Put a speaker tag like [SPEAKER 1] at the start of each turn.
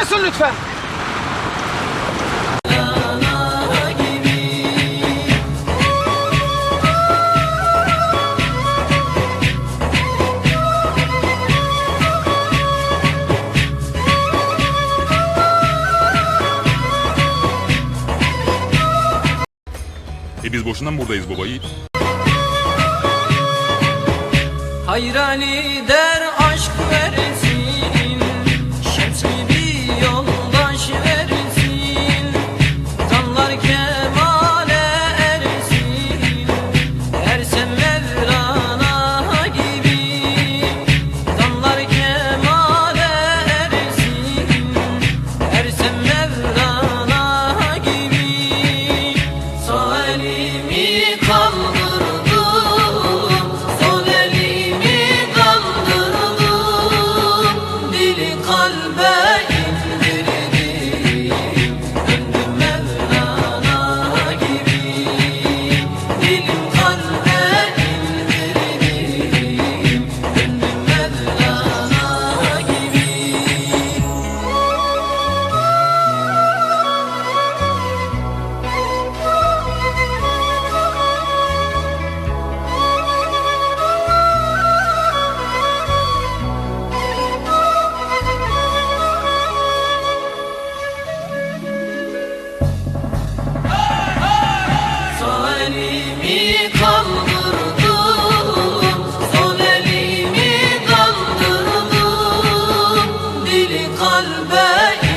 [SPEAKER 1] misin lütfen?
[SPEAKER 2] E biz boşuna mı buradayız baba Yiğit?
[SPEAKER 3] Hayır Ali der قلبك